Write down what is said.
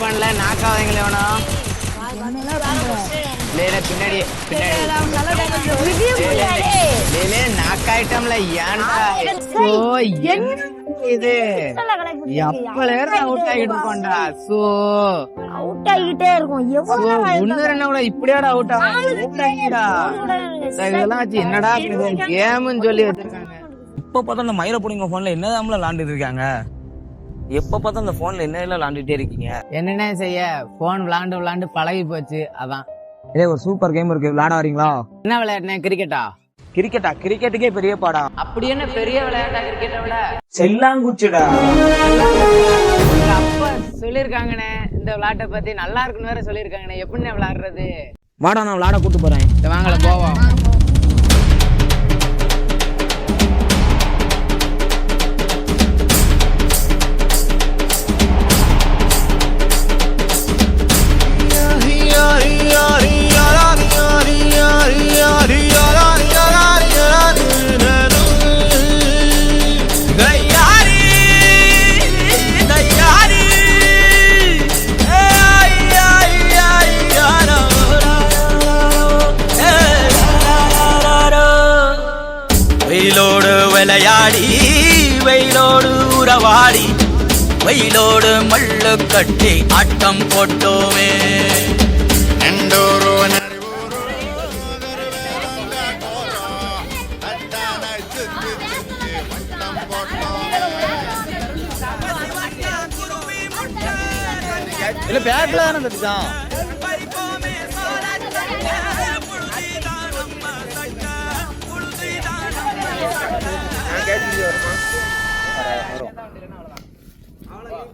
பண்ணல நாக்காவீங்களே வேணாம் பின்னாடி பின்னாடி. லேலே நாக் ஐட்டம்ல ஏன்டா? ஓ என்ன இது? எப்பல அவுட் ஆகிட்டு இருக்கோம்டா. சோ. அவுட் ஆகிட்டே இருக்கும். என்ன கூட இப்படியாடா அவுட் ஆகும்? அவுட் ஆகிடா. இதெல்லாம் வச்சு என்னடா கேம்னு சொல்லி வச்சிருக்காங்க. இப்ப பார்த்தா அந்த மயிரை பிடிங்க போன்ல என்னதான் விளாண்டுட்டு இருக்காங்க? எப்ப பார்த்தா அந்த போன்ல என்ன விளாண்டுட்டே இருக்கீங்க? என்னென்ன செய்ய? போன் விளாண்டு விளாண்டு பழகி போச்சு அதான். இதே ஒரு சூப்பர் கேம் இருக்கு. விளையாட வரீங்களா என்ன விளையாடுனேன் கிரிக்கெட்டா கிரிக்கெட்டா கிரிக்கெட்டுக்கே பெரிய பாடா? அப்படி என்ன பெரிய விளையாட்டா கிரிக்கெட்டை விட? செல்லாங்குச்சிடா. அப்பா சொல்லிருக்காங்கண்ணே இந்த விளையாட்டை பத்தி நல்லா இருக்குன்னு வேற சொல்லிருக்காங்கண்ணே. எப்படிண்ணே விளையாடுறது? வாடா நான் விளையாட கூட்டு போறேன். வாங்கல போவோம். வெயிலோடு விளையாடி வெயிலோடு உறவாடி வெயிலோடு மல்லு கட்டி ஆட்டம் போட்டோமே. இல்ல பேட்ல தானே தட்டிச்சான்